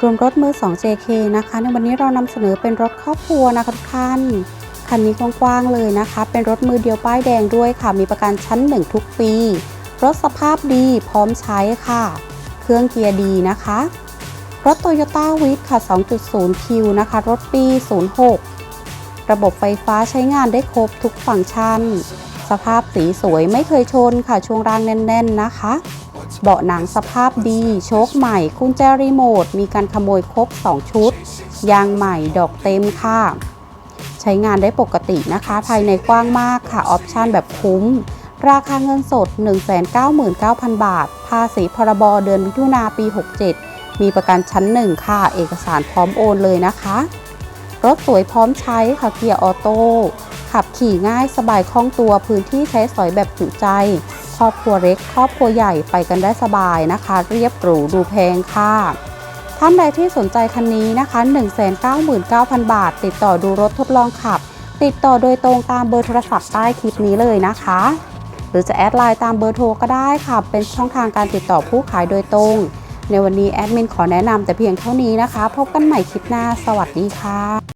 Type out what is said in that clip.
รวมรถมือ 2 JK นะคะ ในวันนี้เรานำเสนอเป็นรถครอบครัวนะคะทุกท่าน คันนี้กว้างๆเลยนะคะ เป็นรถมือเดียวป้ายแดงด้วยค่ะ มีประกันชั้น 1 ทุกปี รถสภาพดีพร้อมใช้ค่ะ เครื่องเกียร์ดีนะคะ รถ Toyota w i t ค่ะ 2.0 Q นะคะ รถปี 06 ระบบไฟฟ้าใช้งานได้ครบทุกฟังก์ชัน สภาพสีสวยไม่เคยชนค่ะ ช่วงรางแน่น ๆ นะคะ เบาะหนังสภาพดี โชคใหม่กุญแจรีโมท มีการขโมยครบ 2 ชุด ยางใหม่ดอกเต็มค่ะ ใช้งานได้ปกตินะคะ ภายในกว้างมากค่ะ ออปชันแบบคุ้ม ราคาเงินสด 199,000 บาท ภาษีพรบเดือนมิถุนาปี 67 มีประกันชั้น 1 ค่ะ เอกสารพร้อมโอนเลยนะคะ รถสวยพร้อมใช้ค่ะเกียร์ออโต้ขับขี่ง่ายสบายคล่องตัวพื้นที่ใช้สอยแบบจุใจ ครอบครัวเล็ก ครอบครัวใหญ่ไปกันได้สบายนะคะ เรียบหรูดูแพงค่ะ ท่านใดที่สนใจคันนี้นะคะ 199,000 บาท ติดต่อดูรถทดลองขับ ติดต่อโดยตรงตามเบอร์โทรศัพท์ใต้คลิปนี้เลยนะคะ หรือจะแอดไลน์ตามเบอร์โทรก็ได้ค่ะ เป็นช่องทางการติดต่อผู้ขายโดยตรง ในวันนี้แอดมินขอแนะนำแต่เพียงเท่านี้นะคะ พบกันใหม่คลิปหน้า สวัสดีค่ะ